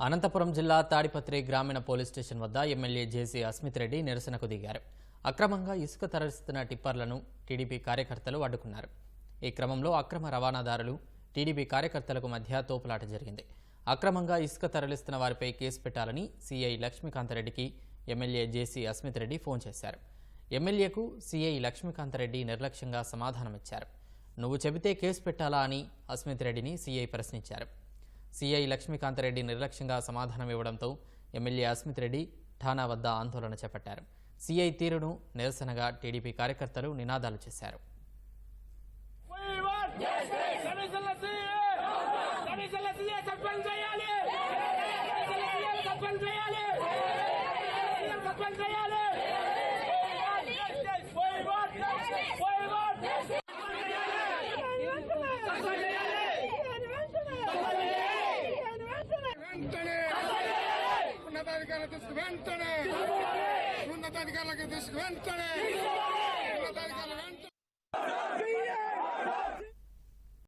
అనంతపురం జిల్లా తాడిపత్రి గ్రామీణ police station వద్ద ఎమ్మెల్యే జేసీ అస్మిత్ రెడ్డి నిరసనకు దిగారు. అక్రమంగా ఇసుక తరలిస్తున్న టిప్పర్లను టీడీపీ కార్యకర్తలు అడ్డుకున్నారు. ఈ క్రమంలో అక్రమ రవాణాదారులు టీడీపీ కార్యకర్తలకు మధ్య తోపులాట జరిగింది. అక్రమంగా ఇసుక తరలిస్తున్న వారిపై కేసు పెట్టాలని CI లక్ష్మీకాంతరెడ్డికి MLA JC Asmit Reddy phone చేశారు. ఎమ్మెల్యేకు సీఐ లక్ష్మీకాంతరెడ్డి నిర్లక్ష్యంగా సమాధానమిచ్చారు. నువ్వు చెబితే కేసు పెట్టాలా? అని అస్మిత్ రెడ్డిని సీఐ ప్రశ్నించారు. సీఐ లక్ష్మీకాంతరెడ్డి నిర్లక్ష్యంగా సమాధానం ఇవ్వడంతో ఎమ్మెల్యే అస్మిత్ రెడ్డి ఠానా వద్ద ఆందోళన చేపట్టారు. సీఐ తీరును నిరసనగా టీడీపీ కార్యకర్తలు నినాదాలు చేశారు. ఉన్నతాధికారుల దృష్టి వెంటనే ఉన్నతాధికారులకు దృష్టి వెంటనే ఉన్నతాధికారులు వెంటనే